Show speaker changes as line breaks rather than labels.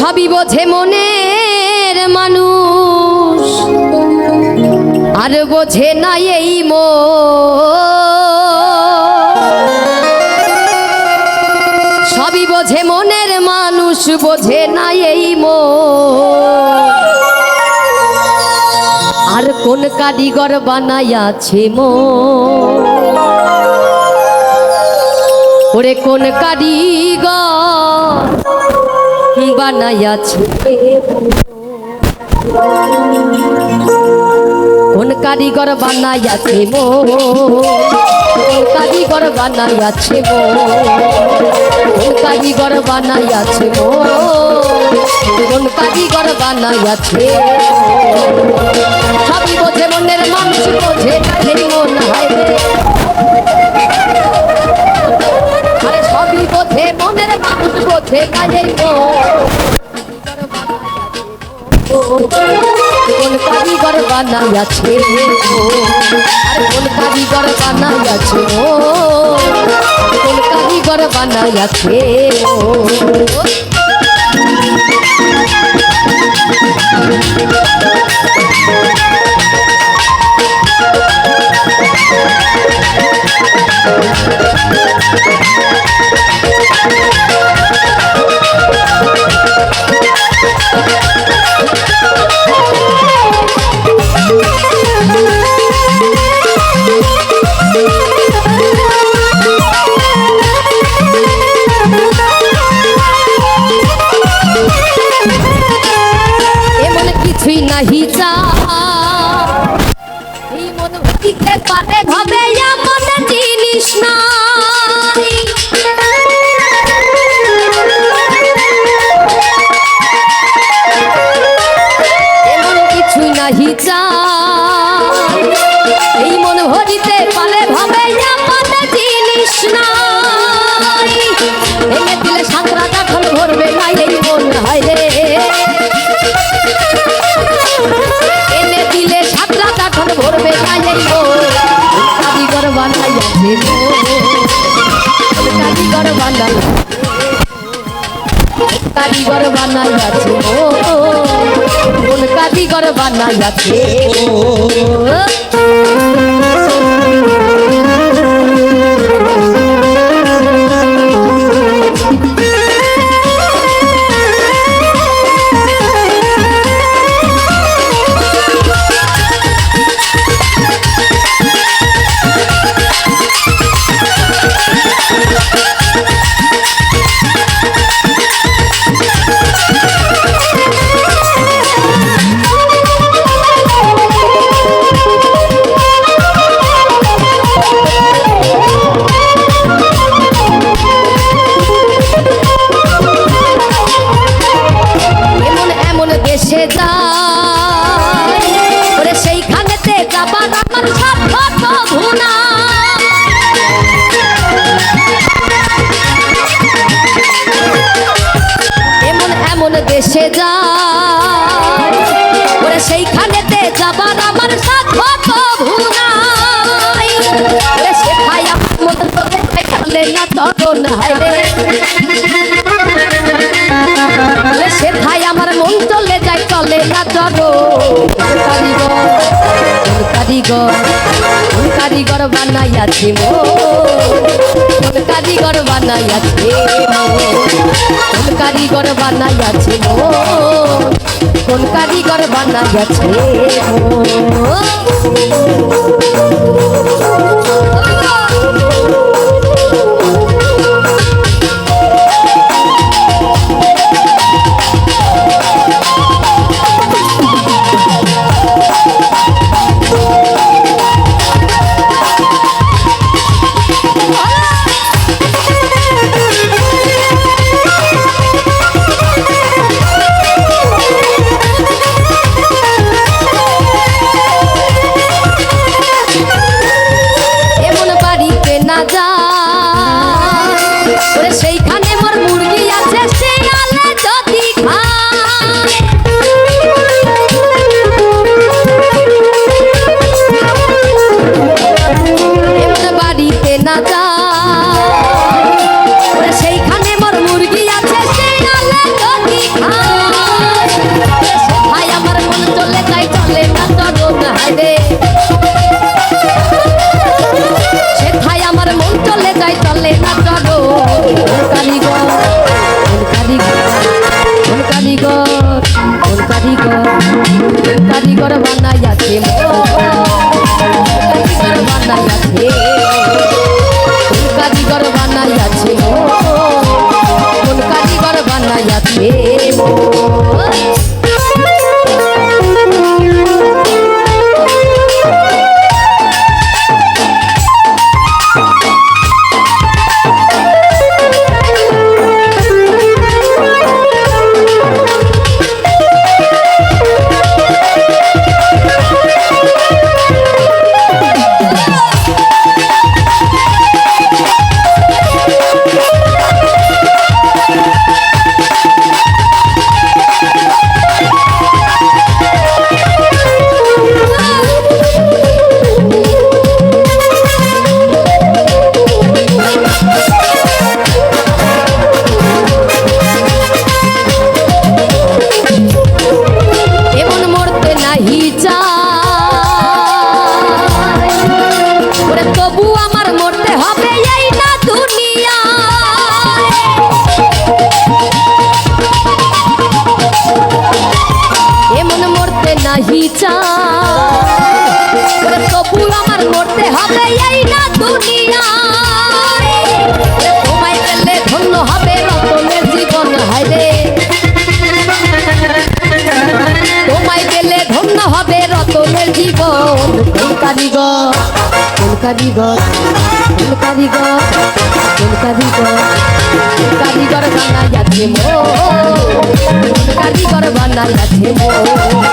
সবই বোঝে মনের মানুষ। আর বোঝে না এই মো সবই বোঝে মনের মানুষ, বোঝে না এই মো আর কোন কারিগর বানাইয়াছে মো ওরে কোন কারিগর বানাইয়াছে কোন কারিগর বানাইয়াছে মো? কোন কারিগর বানাইয়াছে মো? কোন কারিগর বানাইয়াছে মো? কোন কারিগর বানাইয়াছে সবই বোঝে মনের মানুষ বোঝে কাজের মন হয় মনের মানুষ বোঝে কাজের কোন কারিগর বানাইয়াছে আর কোন কারিগর বানাইয়াছে ও। কোন কারিগর বানাইয়াছে ও। এমন ভাবিতে পারে হবে এমন জিনিস এমন কিছুই নাহি যা কারিগর বানাই কারিগর বানাইয়াছে কোন কারিগর বানাইয়াছে এমন দেশে যায়। ওরে সেইখানেতে যাবার আমার সাধ্য ভুনাই ওরে সেখাই আমার মতো তোকে চলে না তখন হায় রে বলে আমার মন চলে যায়, চলে না কোন কারিগর কোন কারিগর বানাইয়াছে মো। কোন কারিগর বানাইয়াছে মো। কোন কারিগর বানাইয়াছে কোন কারিগর বানাইয়াছে মো কারিগর। কারিগর বানাইয়াছে। মোর চাই তবু আমার মরতে হবে এই না দুনিয়া তোমায় পেলে ধন্য হবে রতনের জীবন হাইরে তোমায় পেলে ধন্য হবে রতনের জীবন কোন কারিগর কোন কারিগর কোন কারিগর কোন কারিগর কোন কারিগর বানাইয়াছে মো কোন কারিগর মো।